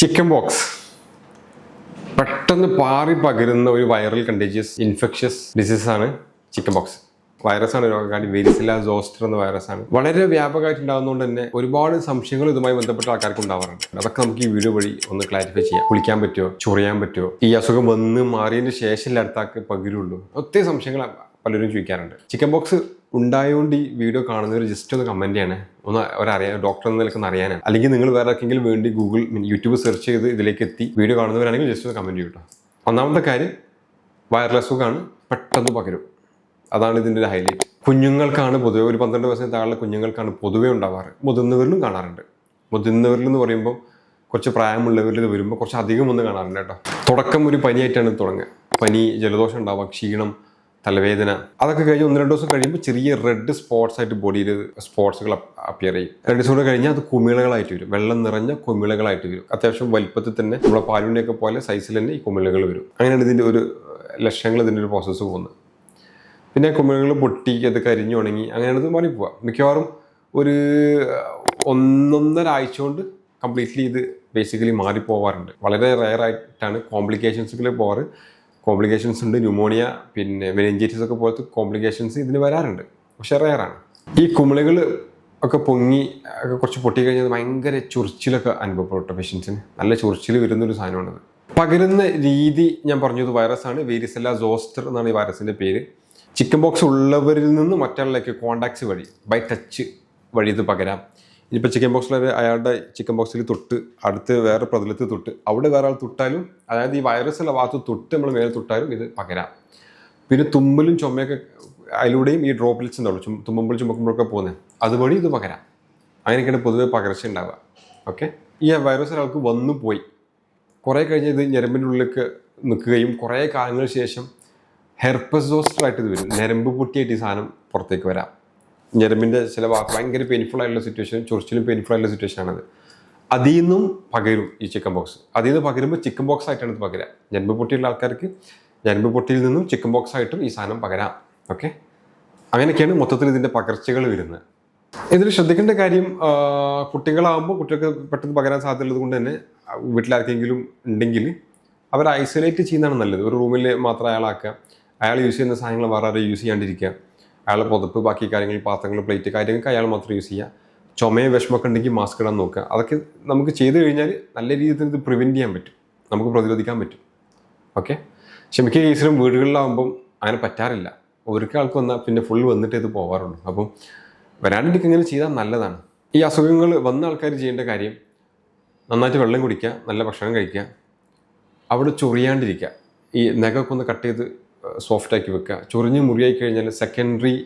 Chicken box പെട്ടെന്ന് പാറി പകരുന്ന ഒരു വൈറൽ കണ്ടേജിയസ് ഇൻഫെക്ഷ്യസ് ഡിസീസ് ആണ് ചിക്കൻ ബോക്സ് വൈറസ് ആണ് രോഗകാരി വെരിസില സോസ്റ്റർ എന്ന വൈറസ് ആണ്. വളരെ വ്യാപകമായിട്ട് ഉണ്ടാകുന്നതുകൊണ്ട് തന്നെ ഒരുപാട് സംശയങ്ങൾ ഇതുമായി ബന്ധപ്പെട്ട ആൾക്കാർക്ക് ഉണ്ടാവാറുണ്ട്. അതൊക്കെ നമുക്ക് ഈ വീഡിയോ വഴി ഒന്ന് ക്ലാരിഫൈ ചെയ്യാം. കുളിക്കാൻ പറ്റുമോ ചൊറിയാൻ പറ്റുമോ ഈ അസുഖം വന്ന് മാറിയതിന് ശേഷം അടുത്താക്ക് പകരുള്ളൂ? ഒത്തിരി സംശയങ്ങൾ പലരും ചോദിക്കാറുണ്ട്. ചിക്കൻ ബോക്സ് ഉണ്ടായതുകൊണ്ട് ഈ വീഡിയോ കാണുന്നവർ ജസ്റ്റ് ഒന്ന് കമന്റ് ചെയ്യണേ. ഒന്ന് ഒരറിയാൻ ഡോക്ടർ എന്ന നിലയ്ക്ക് ഒന്ന് അറിയാനാണ് അല്ലെങ്കിൽ നിങ്ങൾ വേറെ ആർക്കെങ്കിലും വേണ്ടി ഗൂഗിൾ യൂട്യൂബ് സെർച്ച് ചെയ്ത് ഇതിലേക്ക് എത്തി വീഡിയോ കാണുന്നവരാണെങ്കിൽ ജസ്റ്റ് ഒന്ന് കമന്റ് ചെയ്യട്ടോ ഒന്നാമത്തെ കാര്യം വയർലെസ് സുഖമാണ് പെട്ടെന്ന് പകരും. അതാണ് ഇതിന്റെ ഒരു ഹൈലൈറ്റ് കുഞ്ഞുങ്ങൾക്കാണ് പൊതുവെ ഒരു പന്ത്രണ്ട് വയസ്സിന് താഴെ കുഞ്ഞുങ്ങൾക്കാണ് പൊതുവേ ഉണ്ടാവാറ്. മുതിർന്നവരിലും കാണാറുണ്ട്. മുതിർന്നവരിൽ എന്ന് പറയുമ്പോൾ കുറച്ച് പ്രായമുള്ളവരിൽ വരുമ്പോൾ കുറച്ച് അധികം ഒന്ന് കാണാറുണ്ട് കേട്ടോ. തുടക്കം ഒരു പനിയായിട്ടാണ് തുടങ്ങുക. പനി ജലദോഷം ഉണ്ടാവുക ക്ഷീണം തലവേദന. അതൊക്കെ കഴിഞ്ഞ് ഒന്ന് രണ്ട് ദിവസം കഴിയുമ്പോൾ ചെറിയ റെഡ് സ്പോട്ട്സ് ആയിട്ട് ബോഡിയിൽ സ്പോട്സുകൾ അപ്പിയർ ചെയ്യും. രണ്ട് ദിവസം കൂടെ കഴിഞ്ഞാൽ അത് കുമിളകളായിട്ട് വരും. വെള്ളം നിറഞ്ഞ കുമിളകളായിട്ട് വരും. അത്യാവശ്യം വലിപ്പത്തിൽ തന്നെ നമ്മളെ പാലുണ്ണിയൊക്കെ പോലെ സൈസിൽ തന്നെ ഈ കുമിളകൾ വരും. അങ്ങനെയാണ് ഇതിന്റെ ഒരു ലക്ഷങ്ങൾ ഇതിന്റെ ഒരു പ്രോസസ്സ് പോകുന്നത്. പിന്നെ കുമിളകൾ പൊട്ടി അത് കരിഞ്ഞു ഉണങ്ങി അങ്ങനെയാണ് ഇത് മാറിപ്പോവുക മിക്കവാറും ഒരു ഒന്നൊന്നര ആഴ്ച കൊണ്ട് കംപ്ലീറ്റ്ലി ഇത് ബേസിക്കലി മാറിപ്പോവാറുണ്ട്. വളരെ റയർ ആയിട്ടാണ് കോംപ്ലിക്കേഷൻസുകൾ പോവാറ്. കോംപ്ലിക്കേഷൻസ് ഉണ്ട് ന്യൂമോണിയ പിന്നെ മെനിഞ്ചൈറ്റിസ് ഒക്കെ പോലത്തെ കോംപ്ലിക്കേഷൻസ് ഇതിന് വരാറുണ്ട്. പക്ഷെ റയറാണ് ഈ കുമിളികൾ ഒക്കെ പൊങ്ങി ഒക്കെ കുറച്ച് പൊട്ടിക്കഴിഞ്ഞാൽ ഭയങ്കര ചൊറിച്ചിലൊക്കെ അനുഭവപ്പെട്ടു പേഷ്യൻസിന് നല്ല ചൊറിച്ചിൽ വരുന്നൊരു സാധനമാണത്. പകരുന്ന രീതി ഞാൻ പറഞ്ഞത് വൈറസാണ് വേരിസെല്ല സോസ്റ്റർ എന്നാണ് ഈ വൈറസിന്റെ പേര്. ചിക്കൻ ബോക്സ് ഉള്ളവരിൽ നിന്ന് മറ്റുള്ളവരിലേക്ക് കോണ്ടാക്ട്സ് വഴി ബൈ ടച്ച് വഴി ഇത് പകരാം. ഇനിയിപ്പോൾ ചിക്കൻ ബോക്സിൽ അയാളുടെ ചിക്കൻ ബോക്സിൽ തൊട്ട് അടുത്ത് വേറെ പ്രതലത്തിൽ തൊട്ട് അവിടെ വേറെ ആൾ തൊട്ടാലും അതായത് ഈ വൈറസ് ഉള്ള ഭാഗത്ത് തൊട്ട് നമ്മൾ മേലെ തൊട്ടാലും ഇത് പകരാം. പിന്നെ തുമ്മലും ചുമയൊക്കെ അതിലൂടെയും ഈ ഡ്രോപ്ലെറ്റ്സ് ഉണ്ടാവും ചും തുമ്മുമ്പോൾ ചുമക്കുമ്പോഴൊക്കെ പോകുന്നത് അതുവഴി ഇത് പകരാം. അങ്ങനെയൊക്കെയാണ് പൊതുവെ പകർച്ച ഉണ്ടാവുക ഓക്കെ ഈ വൈറസ് ഒരാൾക്ക് വന്നു പോയി. കുറേ കഴിഞ്ഞ് ഇത് ഞരമ്പിന്റെ ഉള്ളിലേക്ക് നിൽക്കുകയും കുറേ കാലങ്ങൾക്ക് ശേഷം ഹെർപ്പസോസ്റ്റർ ആയിട്ട് ഇത് വരും. ഞരമ്പ് പൊട്ടിയായിട്ട് ഈ സാധനം പുറത്തേക്ക് വരാം. ഞരമ്പിന്റെ ചില വാക്ക് ഭയങ്കര പെയിൻഫുൾ ആയിട്ടുള്ള സിറ്റുവേഷൻ ചൊറിച്ചിലും പെയിൻഫുൾ ആയിട്ടുള്ള സിറ്റുവേഷൻ ആണത്. അതിൽ നിന്നും പകരും ഈ ചിക്കൻ ബോക്സ് അതിൽ നിന്ന് പകരുമ്പോൾ ചിക്കൻ ബോക്സ് ആയിട്ടാണ് ഇത് പകരുക ഞരമ്പ് പൊട്ടിയുള്ള ആൾക്കാർക്ക് ഞരമ്പ് പൊട്ടിയിൽ നിന്നും ചിക്കൻ ബോക്സ് ആയിട്ടും ഈ സാധനം പകരാം. ഓക്കെ അങ്ങനെയൊക്കെയാണ് മൊത്തത്തിൽ ഇതിന്റെ പകർച്ചകൾ വരുന്നത്. ഇതിൽ ശ്രദ്ധിക്കേണ്ട കാര്യം കുട്ടികളാകുമ്പോൾ കുട്ടികൾക്ക് പെട്ടെന്ന് പകരാൻ സാധ്യതയുള്ളത് കൊണ്ട് തന്നെ വീട്ടിലാർക്കെങ്കിലും ഉണ്ടെങ്കിൽ അവർ ഐസൊലേറ്റ് ചെയ്യുന്നതാണ് നല്ലത്. ഒരു റൂമിൽ മാത്രം അയാളാക്കുക. അയാൾ യൂസ് ചെയ്യുന്ന സാധനങ്ങൾ വേറെ ആരും യൂസ് ചെയ്യാണ്ടിരിക്കുക. അയാളെ പുതപ്പ് ബാക്കി കാര്യങ്ങൾ പാത്രങ്ങൾ പ്ലേറ്റ് കാര്യങ്ങൾക്ക് അയാൾ മാത്രം യൂസ് ചെയ്യുക ചുമയോ വിഷമൊക്കെ ഉണ്ടെങ്കിൽ മാസ്ക് ഇടാൻ നോക്കുക. അതൊക്കെ നമുക്ക് ചെയ്തു കഴിഞ്ഞാൽ നല്ല രീതിയിൽ ഇത് പ്രിവെന്റ് ചെയ്യാൻ പറ്റും. നമുക്ക് പ്രതിരോധിക്കാൻ പറ്റും. ഓക്കെ പക്ഷെ മിക്ക കേസിലും വീടുകളിലാകുമ്പം അങ്ങനെ പറ്റാറില്ല. ഒരിക്കൽ ആൾക്ക് വന്നാൽ പിന്നെ ഫുൾ വന്നിട്ട് ഇത് പോകാറുള്ളൂ അപ്പം വരാണ്ടിരിക്കുക ഇങ്ങനെ ചെയ്താൽ നല്ലതാണ്. ഈ അസുഖങ്ങൾ വന്ന ആൾക്കാർ ചെയ്യേണ്ട കാര്യം നന്നായിട്ട് വെള്ളം കുടിക്കുക നല്ല ഭക്ഷണം കഴിക്കുക അവിടെ ചൊറിയാണ്ടിരിക്കുക. ഈ നഖമൊക്കെ ഒന്ന് കട്ട് ചെയ്ത് സോഫ്റ്റ് ആക്കി വെക്കുക. ചൊറിഞ്ഞ് മുറിയായി കഴിഞ്ഞാൽ സെക്കൻഡറി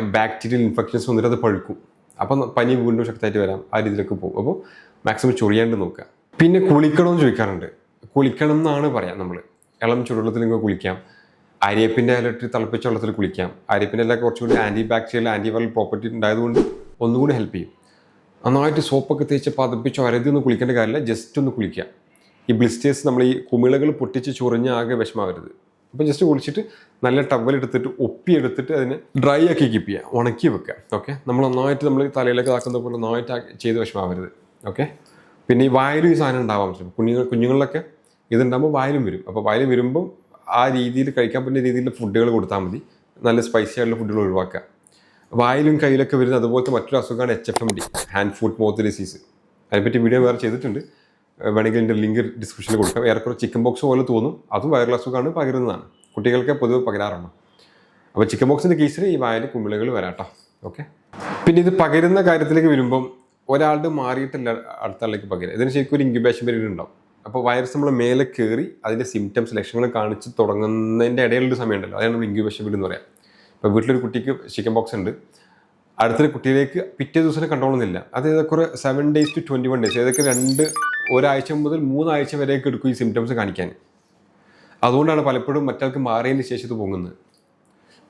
ബാക്ടീരിയൽ ഇൻഫെക്ഷൻസ് വന്നിട്ട് അത് പഴുക്കും. അപ്പം പനി വീണ്ടും ശക്തമായിട്ട് വരാം. ആ രീതിയിലൊക്കെ പോകും. അപ്പോൾ മാക്സിമം ചൊറിയാണ്ട് നോക്കുക. പിന്നെ കുളിക്കണമെന്ന് ചോദിക്കാറുണ്ട്. കുളിക്കണം എന്നാണ് പറയാം നമ്മൾ ഇളം ചുടുവെള്ളത്തിൽ നിങ്ങൾക്ക് കുളിക്കാം. അരിയപ്പിന്റെ ഇലയിട്ട് തിളപ്പിച്ച വെള്ളത്തിൽ കുളിക്കാം. അരിയപ്പിന്റെ ഇല കുറച്ചുകൂടി anti bacterial anti viral property ഉണ്ടായതുകൊണ്ട് ഒന്നുകൂടി ഹെൽപ്പ് ചെയ്യും. നന്നായിട്ട് സോപ്പൊക്കെ തേച്ച് പതപ്പിച്ച് ഒരതി ഒന്ന് കുളിക്കേണ്ട കാര്യമില്ല. ജസ്റ്റ് ഒന്ന് കുളിക്കുക. ഈ ബ്ലിസ്റ്റേഴ്സ് നമ്മൾ ഈ കുമിളകൾ പൊട്ടിച്ച് ചൊറിഞ്ഞ് ആകെ വിഷമാവരുത്. അപ്പോൾ ജസ്റ്റ് കുളിച്ചിട്ട് നല്ല ടവൽ എടുത്തിട്ട് ഒപ്പി എടുത്തിട്ട് അതിനെ ഡ്രൈ ആക്കി കീപ്പ് ചെയ്യുക ഉണക്കി വെക്കുക ഓക്കെ നമ്മൾ നന്നായിട്ട് നമ്മൾ തലയിലേക്ക് ആക്കുന്ന പോലെ നന്നായിട്ട് ചെയ്ത് വിഷമാവരുത്. ഓക്കെ പിന്നെ ഈ വായിലും ഈ സാധനം ഉണ്ടാവാൻ പറ്റും. കുഞ്ഞുങ്ങൾ കുഞ്ഞുങ്ങളിലൊക്കെ ഇതുണ്ടാകുമ്പോൾ വായിലും വരും. അപ്പോൾ വായിലും വരുമ്പോൾ ആ രീതിയിൽ കഴിക്കാൻ പറ്റുന്ന രീതിയിൽ ഫുഡുകൾ കൊടുത്താൽ മതി. നല്ല സ്പൈസി ആയിട്ടുള്ള ഫുഡുകൾ ഒഴിവാക്കുക. വായിലും കയ്യിലൊക്കെ വരുന്ന അതുപോലത്തെ മറ്റൊരു അസുഖമാണ് H F M D hand foot mouth disease അതിനെപ്പറ്റി വീഡിയോ വേറെ ചെയ്തിട്ടുണ്ട്. വേണമെങ്കിൽ എന്റെ ലിങ്ക് ഡിസ്ക്രിപ്ഷനിൽ കൊടുക്കാം. ഏറെക്കുറെ ചിക്കൻ ബോക്സ് പോലെ തോന്നും. അതും വൈറൽ അസുഖമാണ് പകരുന്നതാണ്. കുട്ടികൾക്ക് പൊതുവെ പകരാറുണ്ട്. അപ്പോൾ ചിക്കൻ ബോക്സിന്റെ കേസിൽ ഈ വായൽ കുമിളകൾ വരാട്ടോ. ഓക്കെ പിന്നെ ഇത് പകരുന്ന കാര്യത്തിലേക്ക് വരുമ്പം ഒരാളുടെ മാറിയിട്ടല്ല അടുത്ത ആളിലേക്ക് പകരുക. ഇതിന് ശരിക്കും ഒരു ഇൻക്യുബേഷൻ പീരീഡ് ഉണ്ടാവും. അപ്പോൾ വൈറസ് നമ്മൾ മേലെ കയറി അതിന്റെ സിംറ്റംസ് ലക്ഷണങ്ങൾ കാണിച്ച് തുടങ്ങുന്നതിന്റെ ഇടയിലൊരു സമയമുണ്ടല്ലോ. അതാണ് നമ്മൾ ഇൻക്യുബേഷൻ പീരീഡ് എന്ന് പറയാം. ഇപ്പോൾ വീട്ടിലൊരു കുട്ടിക്ക് ചിക്കൻ ബോക്സ് ഉണ്ട്. അടുത്തൊരു കുട്ടിയിലേക്ക് പിറ്റേ ദിവസം കണ്ടോളുന്നില്ല അത് ഏതൊക്കെ seven days to twenty one days ഏതൊക്കെ രണ്ട് ഒരാഴ്ച മുതൽ മൂന്നാഴ്ച വരെയൊക്കെ എടുക്കും ഈ സിംറ്റംസ് കാണിക്കാൻ. അതുകൊണ്ടാണ് പലപ്പോഴും മറ്റാൾക്ക് മാറിയതിന് ശേഷം ഇത് പൊങ്ങുന്നത്.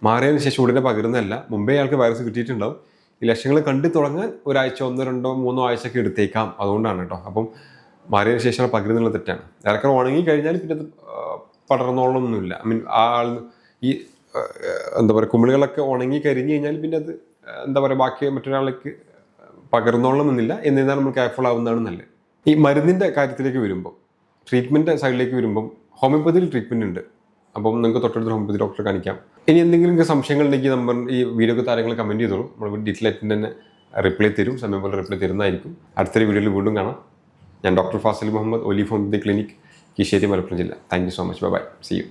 മാറിയതിന് ശേഷം ഉടനെ പകരുന്നതല്ല മുമ്പേ അയാൾക്ക് വൈറസ് കിട്ടിയിട്ടുണ്ടാവും. ഈ ലക്ഷങ്ങൾ കണ്ടു തുടങ്ങാൻ ഒരാഴ്ച ഒന്നോ രണ്ടോ മൂന്നോ ആഴ്ചയൊക്കെ എടുത്തേക്കാം. അതുകൊണ്ടാണ് കേട്ടോ. അപ്പം മാറിയതിന് ശേഷം പകരുന്നുള്ള തെറ്റാണ്. ഇറക്കർ ഉണങ്ങി കഴിഞ്ഞാൽ പിന്നെ അത് പടർന്നോളൊന്നുമില്ല ഐ മീൻ ആ ആൾ ഈ എന്താ പറയുക കുമിളുകളൊക്കെ ഉണങ്ങി കരിഞ്ഞു കഴിഞ്ഞാൽ പിന്നെ അത് എന്താ പറയുക ബാക്കി മറ്റൊരാൾക്ക് പകർന്നോളണമെന്നില്ല. എന്നിരുന്നാൽ നമ്മൾ കെയർഫുൾ ആവുന്നതാണ് നല്ലത്. ഈ മരുന്നിന്റെ കാര്യത്തിലേക്ക് വരുമ്പോൾ ട്രീറ്റ്മെന്റ് സൈഡിലേക്ക് വരുമ്പം ഹോമിയോപ്പതിയിൽ ട്രീറ്റ്മെന്റ് ഉണ്ട്. അപ്പം നിങ്ങൾക്ക് തൊട്ടടുത്ത് ഹോമിയോപ്പതി ഡോക്ടറെ കാണിക്കാം. ഇനി എന്തെങ്കിലും സംശയങ്ങൾ ഉണ്ടെങ്കിൽ നമ്മൾ ഈ വീഡിയോക്ക് താരങ്ങൾ കമന്റ് ചെയ്തോളൂ. നമ്മൾ ഡീറ്റെയിൽ തന്നെ റിപ്ലൈ തരും. സമയം പോലെ റിപ്ലൈ തരുന്നതായിരിക്കും. അടുത്ത വീഡിയോയിൽ വീണ്ടും കാണാം. ഞാൻ doctor Fazil Muhammad Ali homoeopathy clinic Kisheri Malappuram ജില്ല. Thank you so much bye bye see you